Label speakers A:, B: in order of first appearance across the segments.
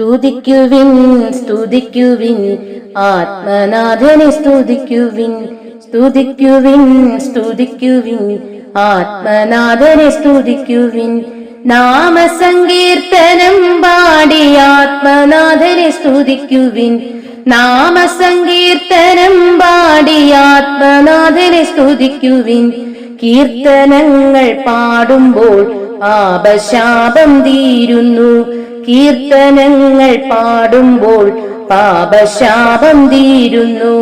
A: സ്തുതിക്കുവിൻ സ്തുതിക്കുവിൻ. ആത്മനാഥനെ സ്തുതിക്കുവിൻ സ്തുതിക്കുവിൻ സ്തുതിക്കുവിൻ. ആത്മനാഥനെ സ്തുതിക്കുവിൻ. നാമസങ്കീർത്തനം പാടി ആത്മനാഥനെ സ്തുതിക്കുവിൻ. നാമസങ്കീർത്തനം പാടി ആത്മനാഥനെ സ്തുതിക്കുവിൻ. കീർത്തനങ്ങൾ പാടുമ്പോൾ പാപശാപം തീരുന്നു. കീർത്തനങ്ങൾ പാടുമ്പോൾ പാപശാപം തീരുന്നു.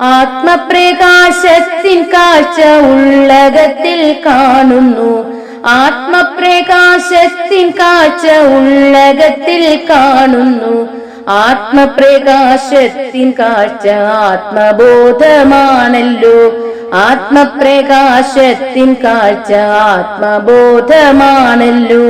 A: ആത്മപ്രകാശത്തിൻ കാഴ്ച ഉള്ളകത്തിൽ കാണുന്നു. ആത്മപ്രകാശത്തിൻ കാഴ്ച ഉള്ളകത്തിൽ കാണുന്നു. ആത്മപ്രകാശത്തിൻ കാഴ്ച ആത്മബോധമാണല്ലോ. ആത്മപ്രകാശത്തിൻ കാഴ്ച ആത്മബോധമാണല്ലോ.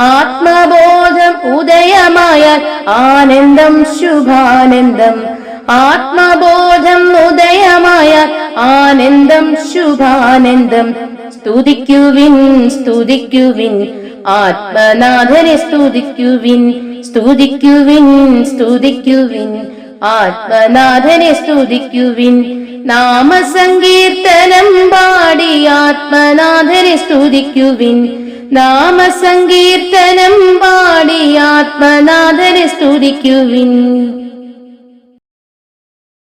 A: ആത്മബോധം ഉദയമായാൽ ആനന്ദം ശുഭാനന്ദം. ആത്മബോധം ഉദയമായാൽ ആനന്ദം ശുഭാനന്ദം. സ്തുതിക്കുവിൻ സ്തുതിക്കുവിൻ. ആത്മനാഥനെ സ്തുതിക്കുവിൻ സ്തുതിക്കുവിൻ സ്തുതിക്കുവിൻ. ആത്മനാഥനെ സ്തുതിക്കുവിൻ. നാമസങ്കീർത്തനം പാടി ആത്മനാഥനെ സ്തുതിക്കുവിൻ. നാമസങ്കീർത്തനം പാടി ആത്മനാഥനെ സ്തുതിക്കുവിൻ.